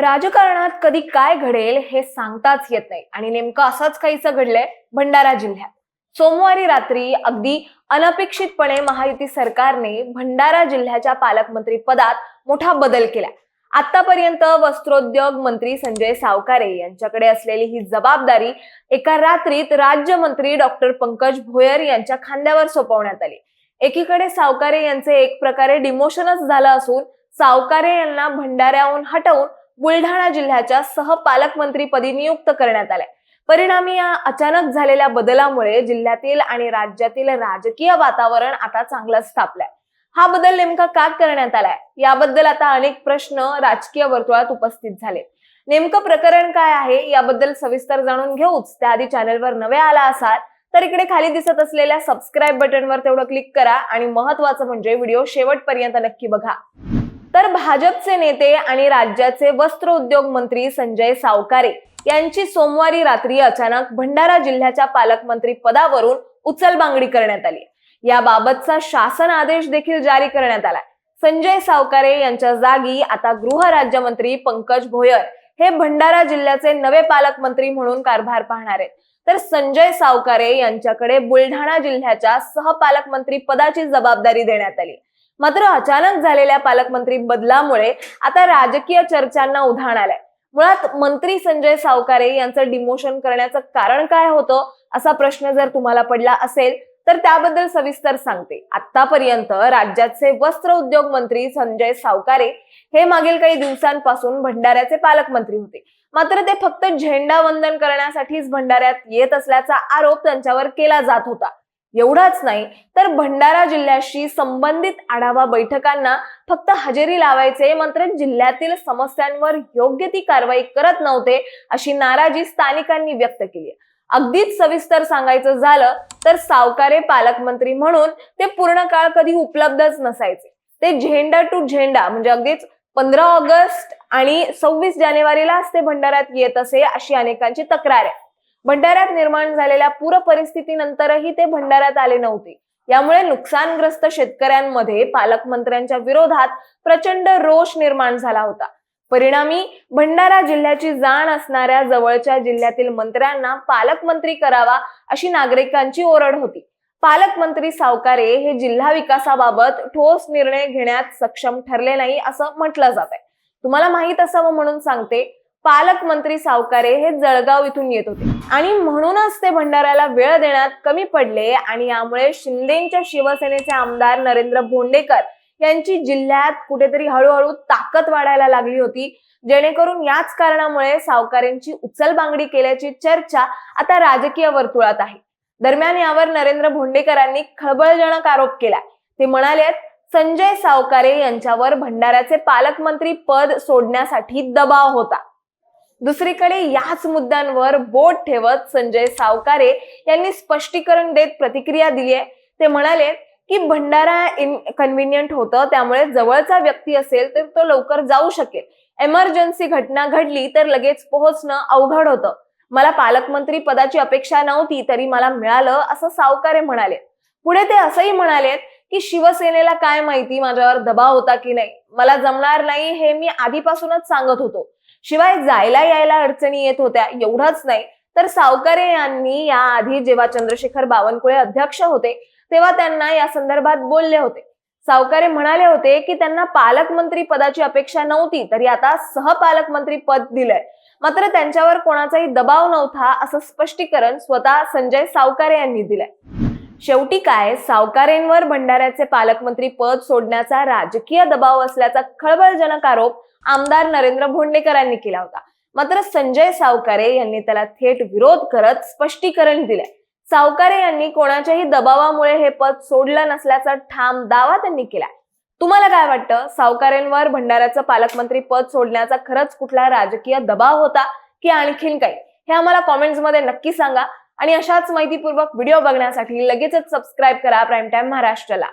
राजकारणात कधी काय घडेल हे सांगताच येत नाही. आणि नेमकं असंच काहीसं घडलंय भंडारा जिल्ह्यात. सोमवारी रात्री अगदी अनपेक्षितपणे महायुती सरकारने भंडारा जिल्ह्याच्या पालकमंत्री पदात मोठा बदल केला आतापर्यंत वस्त्रोद्योग मंत्री संजय सावकारे यांच्याकडे असलेली ही जबाबदारी एका रात्रीत राज्यमंत्री डॉक्टर पंकज भोयर यांच्या खांद्यावर सोपवण्यात आली. एकीकडे सावकारे यांचे एक प्रकारे डिमोशनच झालं असून सावकारे यांना भंडाऱ्याहून हटवून बुलढाणा जिल्ह्याच्या सहपालकमंत्रीपदी नियुक्त करण्यात आले परिणामी या अचानक झालेल्या बदलामुळे जिल्ह्यातील आणि राज्यातील राजकीय वातावरण आता चांगलंच तापलंय हा बदल नेमका का करण्यात आलाय? याबद्दल आता अनेक प्रश्न राजकीय वर्तुळात उपस्थित झाले. नेमकं प्रकरण काय आहे? याबद्दल सविस्तर जाणून घेऊच. त्याआधी चॅनलवर नवे आला असाल तर इकडे खाली दिसत असलेल्या सबस्क्राईब बटनवर तेवढं क्लिक करा आणि महत्वाचं म्हणजे व्हिडिओ शेवटपर्यंत नक्की बघा. तर भाजपचे नेते आणि राज्याचे वस्त्र उद्योग मंत्री संजय सावकारे यांची सोमवारी रात्री अचानक भंडारा जिल्ह्याच्या पालकमंत्री पदावरून उचलबांगडी करण्यात आली. याबाबतचा शासन आदेश देखील जारी करण्यात आलाय. संजय सावकारे यांच्या जागी आता गृह राज्यमंत्री पंकज भोयर हे भंडारा जिल्ह्याचे नवे पालकमंत्री म्हणून कारभार पाहणार आहेत. तर संजय सावकारे यांच्याकडे बुलढाणा जिल्ह्याच्या सहपालकमंत्री पदाची जबाबदारी देण्यात आली. मात्र अचानक झालेल्या पालकमंत्री बदलामुळे आता राजकीय चर्चांना उधाण आलंय. मुळात मंत्री संजय सावकारे यांचं डिमोशन करण्याचं कारण काय होतं असा प्रश्न जर तुम्हाला पडला असेल तर त्याबद्दल सविस्तर सांगते. आतापर्यंत राज्याचे वस्त्र उद्योग मंत्री संजय सावकारे हे मागील काही दिवसांपासून भंडाऱ्याचे पालकमंत्री होते. मात्र ते फक्त झेंडा वंदन करण्यासाठीच भंडाऱ्यात येत असल्याचा आरोप त्यांच्यावर केला जात होता. एवढाच नाही तर भंडारा जिल्ह्याशी संबंधित आढावा बैठकांना फक्त हजेरी लावायचे मात्र जिल्ह्यातील समस्यांवर योग्य ती कारवाई करत नव्हते अशी नाराजी स्थानिकांनी व्यक्त केली. अगदीच सविस्तर सांगायचं झालं तर सावकारे पालकमंत्री म्हणून ते पूर्ण काळ कधी उपलब्धच नसायचे. ते झेंडा टू झेंडा म्हणजे अगदीच पंधरा ऑगस्ट आणि सव्वीस जानेवारीलाच ते भंडाऱ्यात येत असे अशी अनेकांची तक्रार आहे. भंडाऱ्यात निर्माण झालेल्या पूर परिस्थितीनंतरही ते भंडाऱ्यात आले नव्हते. यामुळे नुकसानग्रस्त शेतकऱ्यांमध्ये पालकमंत्र्यांच्या विरोधात प्रचंड रोष निर्माण झाला होता. परिणामी भंडारा जिल्ह्याची जाण असणाऱ्या जवळच्या जिल्ह्यातील मंत्र्यांना पालकमंत्री करावा अशी नागरिकांची ओरड होती. पालकमंत्री सावकारे हे जिल्हा विकासाबाबत ठोस निर्णय घेण्यात सक्षम ठरले नाही असं म्हटलं जात आहे तुम्हाला माहीत असावं म्हणून सांगते पालकमंत्री सावकारे हे जळगाव इथून येत होते. आणि म्हणूनच ते भंडाऱ्याला वेळ देण्यात कमी पडले आणि यामुळे शिंदेच्या शिवसेनेचे आमदार नरेंद्र भोंडेकर यांची जिल्ह्यात कुठेतरी हळूहळू ताकद वाढायला लागली होती. जेणेकरून याच कारणामुळे सावकारेंची उचलबांगडी केल्याची चर्चा आता राजकीय वर्तुळात आहे. दरम्यान यावर नरेंद्र भोंडेकरांनी खळबळजनक आरोप केला ते म्हणाले संजय सावकारे यांच्यावर भंडाऱ्याचे पालकमंत्री पद सोडण्यासाठी दबाव होता. दुसरीकडे याच मुद्द्यांवर बोट ठेवत संजय सावकारे यांनी स्पष्टीकरण देत प्रतिक्रिया दिली आहे. ते म्हणाले की भंडारा इन कन्व्हिनियंट होतं त्यामुळे जवळचा व्यक्ती असेल तर तो लवकर जाऊ शकेल. एमर्जन्सी घटना घडली तर लगेच पोहोचणं अवघड होतं. मला पालकमंत्री पदाची अपेक्षा नव्हती तरी मला मिळालं असं सावकारे म्हणाले. पुढे ते असंही म्हणालेत की शिवसेनेला काय माहिती माझ्यावर दबाव होता की नाही? मला जमणार नाही हे मी आधीपासूनच सांगत होतो. शिवाय जायला यायला अडचणी येत होत्या एवढंच नाही. तर सावकारे यांनी याआधी जेव्हा चंद्रशेखर बावनकुळे अध्यक्ष होते तेव्हा त्यांना या संदर्भात बोलले होते. सावकारे म्हणाले होते की त्यांना पालकमंत्री पदाची अपेक्षा नव्हती तरी आता सहपालकमंत्री पद दिलंय. मात्र त्यांच्यावर कोणाचाही दबाव नव्हता असं स्पष्टीकरण स्वतः संजय सावकारे यांनी दिलंय. शेवटी काय सावकारेंवर भंडाऱ्याचे पालकमंत्री पद सोडण्याचा राजकीय दबाव असल्याचा खळबळजनक आरोप आमदार नरेंद्र भोंडेकरांनी केला होता. मात्र संजय सावकारे यांनी त्याला थेट विरोध करत स्पष्टीकरण दिलंय. सावकारे यांनी कोणाच्याही दबावामुळे हे पद सोडलं नसल्याचा ठाम दावा त्यांनी केलाय. तुम्हाला काय वाटतं? सावकारेंवर भंडाऱ्याचं पालकमंत्री पद सोडण्याचा खरंच कुठला राजकीय दबाव होता की आणखीन काही? हे आम्हाला कॉमेंट्समध्ये नक्की सांगा. आणि अशाच माहितीपूर्वक व्हिडिओ बघण्यासाठी लगेचच सबस्क्राईब करा प्राईम टाइम महाराष्ट्राला.